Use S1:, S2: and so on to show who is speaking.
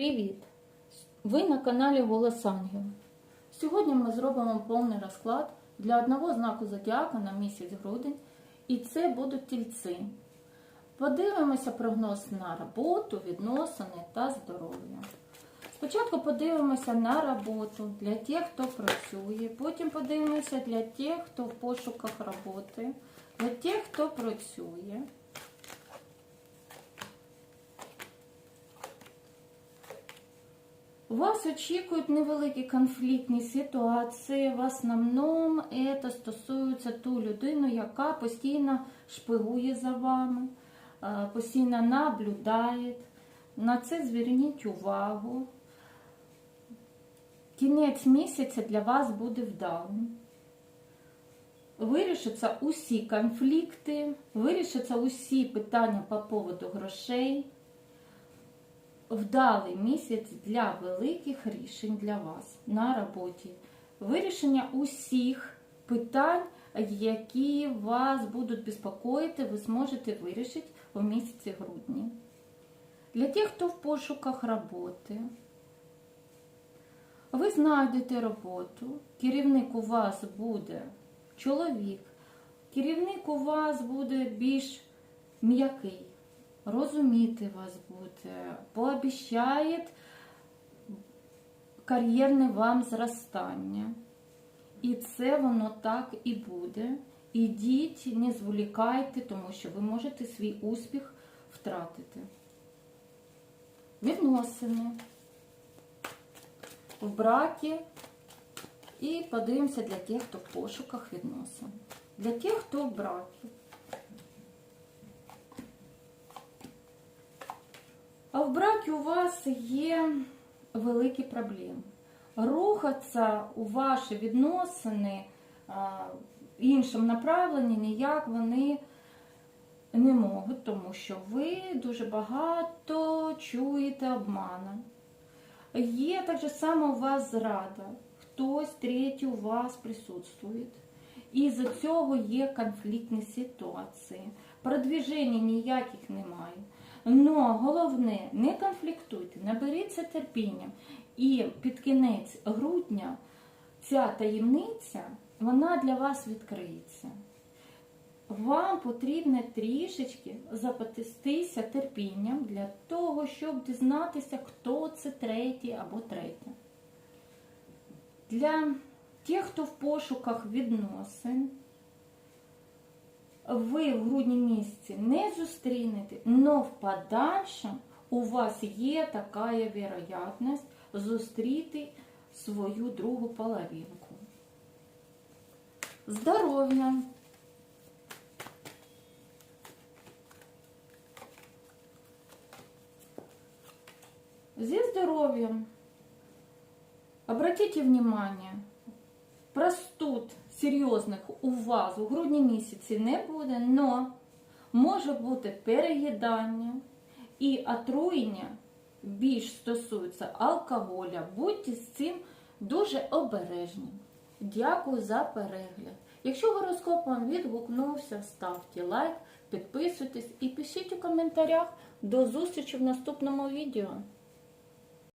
S1: Привіт! Ви на каналі Голос Ангела. Сьогодні ми зробимо повний розклад для одного знаку зодіака на місяць грудень, і це будуть тільці. Подивимося прогноз на роботу, відносини та здоров'я. Спочатку подивимося на роботу для тих, хто працює, потім подивимося для тих, хто в пошуках роботи, для тих, хто працює. Вас очікують невеликі конфліктні ситуації. В основному це стосується ту людину, яка постійно шпигує за вами, е, постійно наблюдає. На це зверніть увагу. Кінець місяця для вас буде вдалим. Вирішаться усі конфлікти, вирішаться усі питання по поводу грошей вдалий місяць для великих рішень для вас на роботі. Вирішення усіх питань, які вас будуть безпокоїти, ви зможете вирішити у місяці грудні. Для тих, хто в пошуках роботи, ви знайдете роботу, керівник у вас буде чоловік, керівник у вас буде більш м'який розуміти вас буде, пообіщає кар'єрне вам зростання. І це воно так і буде. Ідіть, не зволікайте, тому що ви можете свій успіх втратити. Відносини в бракі. І подивимося для тих, хто в пошуках відносин. Для тих, хто в бракі. А в бракі у вас є великі проблеми. Рухатися у ваші відносини в іншому направленні ніяк вони не можуть, тому що ви дуже багато чуєте обмана. Є так же само у вас зрада, хтось третій у вас присутствує. І за цього є конфліктні ситуації. Продвіження ніяких немає. Но головне, не конфліктуйте, наберіться терпіння. І під кінець грудня ця таємниця, вона для вас відкриється. Вам потрібно трішечки запастися терпінням для того, щоб дізнатися, хто це третій або третя. Для тих, хто в пошуках відносин, ви в грудні місяці не зустрінете, але в подальшому у вас є така вероятність зустріти свою другу половинку. Здоров'я. Зі здоров'ям. Обратите внимание, простуд серйозних у вас у грудні місяці не буде, але може бути переїдання і отруєння більш стосується алкоголя. Будьте з цим дуже обережні. Дякую за перегляд. Якщо гороскоп вам відгукнувся, ставте лайк, підписуйтесь і пишіть у коментарях. До зустрічі в наступному відео.